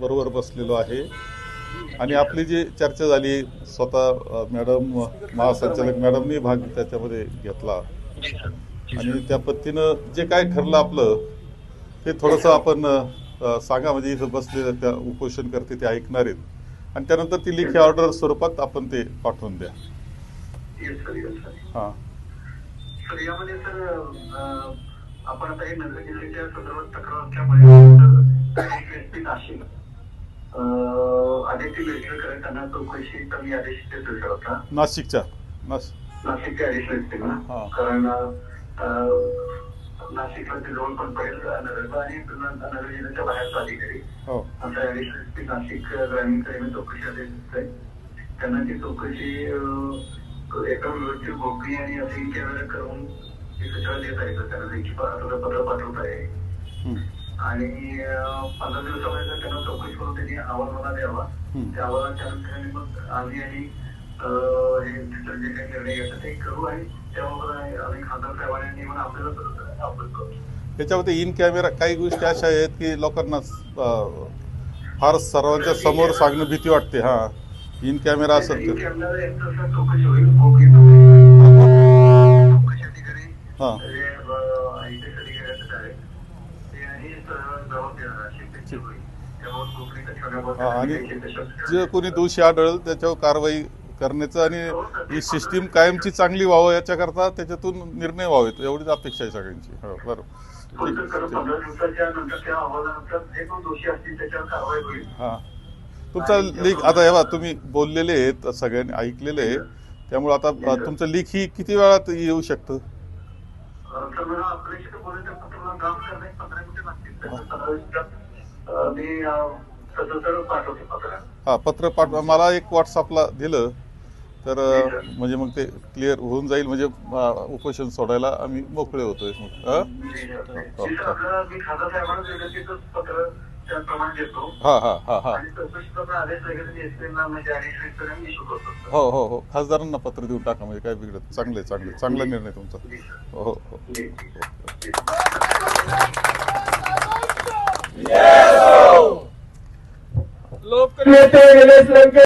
बरोबर बसलेलो आहे. आणि आपली जी चर्चा झाली स्वतः मॅडम महासंचालक मॅडमनी भाग त्याच्यामध्ये घेतला. आणि त्या पद्धतीनं जे काय ठरलं आपलं ते थोडंसं आपण सांगा म्हणजे इथं बसलेलं त्या उपोषण करते ते ऐकणार आहेत. आणि त्यानंतर ती लेखी ऑर्डर स्वरूपात आपण ते पाठवून द्या. हां. सर यामध्ये सर आपण आता हे नगर जिल्ह्याच्या संदर्भात तक्रार असल्यामुळे नाशिक आदित्य बेलकर त्यांना चौकशी कमी आदेश देतो सर आता नाशिकच्या नाश नाशिकचे आदेश हा. ना. कारण नाशिकला ते जवळ पण पडेल नगरचा आणि नगर जिल्ह्याच्या बाहेरचा अधिकारी. हो. आता पी नाशिक ग्रामीण चौकशी आदेश आहे त्यांना ती चौकशी एका व्यवस्थित गोपनीय आणि असे कॅमेरा करून ती सूचना देत आहे. त्यांना पत्र पाठवत आहे. आणि पंधरा दिवसामध्ये जर त्यांना चौकशी करून त्यांनी अहवाल मला द्यावा. त्या अहवालाच्या अनुषंगाने मग आम्ही आणि हे तिथं जे काही निर्णय घ्यायचा ते करू आणि त्याबाबत आम्ही खासदार साहेबांनी नियमन आपल्याला आपण करू. त्याच्यामध्ये इन कॅमेरा काही गोष्टी अशा आहेत की लोकांना फार सर्वांच्या समोर सांगणं भीती वाटते हा. इन कॅमेरा असेल तर. तशा- जे कोणी दोषी आढळलं त्याच्यावर कारवाई करण्याचं आणि ही सिस्टीम कायमची चांगली व्हावं याच्याकरता त्याच्यातून निर्णय व्हावेत एवढीच अपेक्षा आहे सगळ्यांची. हो बरोबर. हां. तुमचा लीक आता हे बघा तुम्ही बोललेले आहेत सगळ्यांनी ऐकलेले आहे त्यामुळे आता तुमचं लीक ही किती वेळात येऊ शकतं? हा पत्र पाठवा मला एक व्हॉट्सअपला दिलं तर म्हणजे मग ते क्लिअर होऊन जाईल म्हणजे उपोषण सोडायला आम्ही मोकळे होतोय मग हं? देतो हा हा हा हा. आणि चौकशीचा पण आदेश वगैरे एसपीना म्हणजे करतो. हो हो हो. खासदारांना पत्र देऊन टाका म्हणजे काय बिघडत चांगले चांगले चांगला निर्णय तुमचा. हो हो. हो. लोकनेते